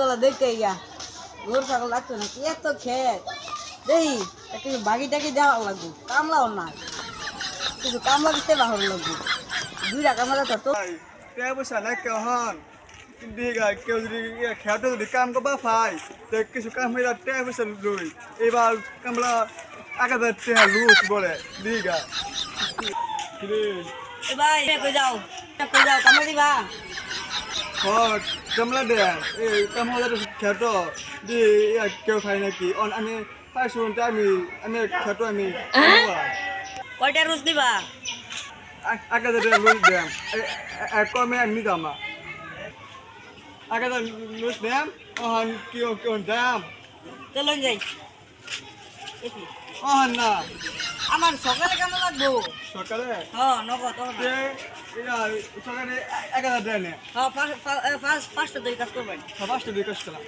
গাছগুলো দেখতে গিয়া গরু ছাগল লাগতো না কি এত খেত? দেখি একটু বাকি টাকি দেওয়া লাগবো কামলাও না। কিছু কামলা দিতে বাহর লাগবো। দুইটা কামলা তো তো পয়সা নাই কেউ হন। কেউ যদি খেয়াতে যদি কাম করবা পাই তো কিছু কাম হয়ে টাকা পয়সা লই। এবার কামলা হাজার টাকা লুস বলে দিঘা এ ভাই কই যাও? কই যাও কামলা দিবা? হট কামলা দে এই খেত দি কেউ খাই নাকি? অন আমি পাইছো আমি আমি খেত আমি কয়টা রোজ দিবা? হাজার টাকা লুস দেম। কমে আমি দামা। লুস দেম অহন কি দাম। চলো যাই। দেখি না আমার সকালে কেন লাগবো? সকালে? হ্যাঁ নগদ সকালে এক হাজার টাকা নে। হ্যাঁ পাঁচ পাঁচটা দুই কাজ করবেন। পাঁচটা দুই কাজ করলাম।